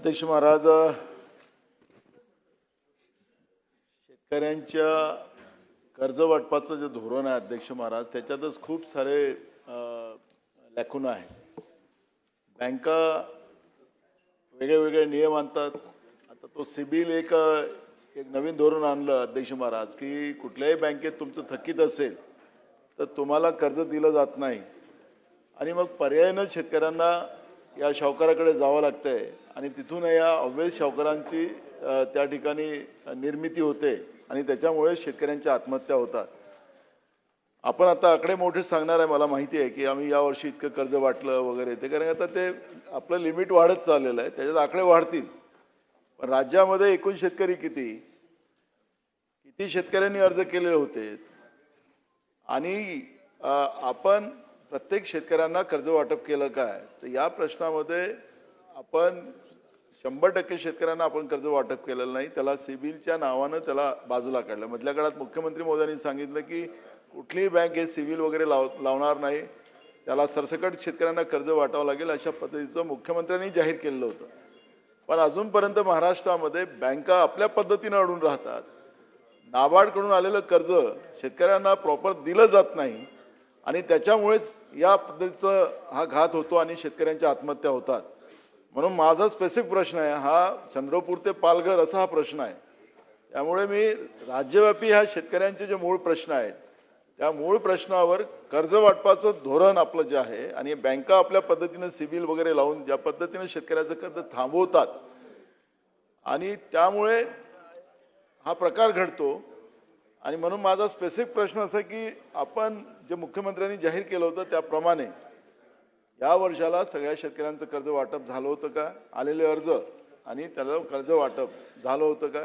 अध्यक्ष महाराज शेतकऱ्यांच्या कर्ज वाटपाचं जे धोरण आहे अध्यक्ष महाराज त्याच्यातच खूप सारे लॅकुन आहेत बँका वेगळे वेगळे नियम आणतात. आता तो सिबिल एक एक नवीन धोरण आणलं अध्यक्ष महाराज की कुठल्याही बँकेत तुमचं थकीत असेल तर तुम्हाला कर्ज दिलं जात नाही. आणि मग पर्यायानं शेतकऱ्यांना या सावकाराकडे जावं लागतंय. आणि तिथून या अवैध शावकारांची त्या ठिकाणी निर्मिती होते आणि त्याच्यामुळे शेतकऱ्यांच्या आत्महत्या होतात. आपण आता आकडे मोठे सांगणार आहे मला माहिती आहे की आम्ही यावर्षी इतकं कर्ज वाटलं वगैरे ते कारण आता ते आपलं लिमिट वाढत चाललेलं आहे त्याच्यात आकडे वाढतील. पण राज्यामध्ये एकूण शेतकरी किती? किती शेतकऱ्यांनी अर्ज केलेले होते? आणि आपण प्रत्येक शेतकऱ्यांना कर्ज वाटप केलं काय? तर या प्रश्नामध्ये आपण शंभर टक्के शेतकऱ्यांना आपण कर्ज वाटप केलेलं नाही. त्याला सिबिलच्या नावानं त्याला बाजूला काढलं. मधल्या काळात मुख्यमंत्री मोदयांनी सांगितलं की कुठलीही बँक हे सिबिल वगैरे लाव लावणार नाही. त्याला सरसकट शेतकऱ्यांना कर्ज वाटावं लागेल अशा पद्धतीचं मुख्यमंत्र्यांनी जाहीर केलेलं होतं. पण अजूनपर्यंत महाराष्ट्रामध्ये बँका आपल्या पद्धतीनं अडून राहतात. नाबार्डकडून आलेलं कर्ज शेतकऱ्यांना प्रॉपर दिलं जात नाही. आणि त्याच्यामुळेच या पद्धतीचं हा घात होतो आणि शेतकऱ्यांच्या आत्महत्या होतात. म्हणून माझा स्पेसिफिक प्रश्न आहे हा चंद्रपूर ते पालघर असा हा प्रश्न आहे. त्यामुळे मी राज्यव्यापी ह्या शेतकऱ्यांचे जे मूळ प्रश्न आहेत त्या मूळ प्रश्नावर कर्ज वाटपाचं धोरण आपलं जे आहे आणि बँका आपल्या पद्धतीनं सिबिल वगैरे लावून ज्या पद्धतीनं शेतकऱ्याचं कर्ज थांबवतात आणि त्यामुळे हा प्रकार घडतो. आणि म्हणून माझा स्पेसिफिक प्रश्न असा की आपण जे मुख्यमंत्र्यांनी जाहीर केलं होतं त्याप्रमाणे या वर्षाला सगळ्या शेतकऱ्यांचं कर्ज वाटप झालं होतं का? आलेले अर्ज आणि त्याला कर्ज वाटप झालं होतं का?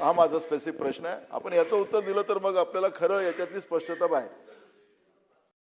हा माझा स्पेसिफिक प्रश्न आहे. आपण याचं उत्तर दिलं तर मग आपल्याला खरं याच्यातली स्पष्टता बाहेर.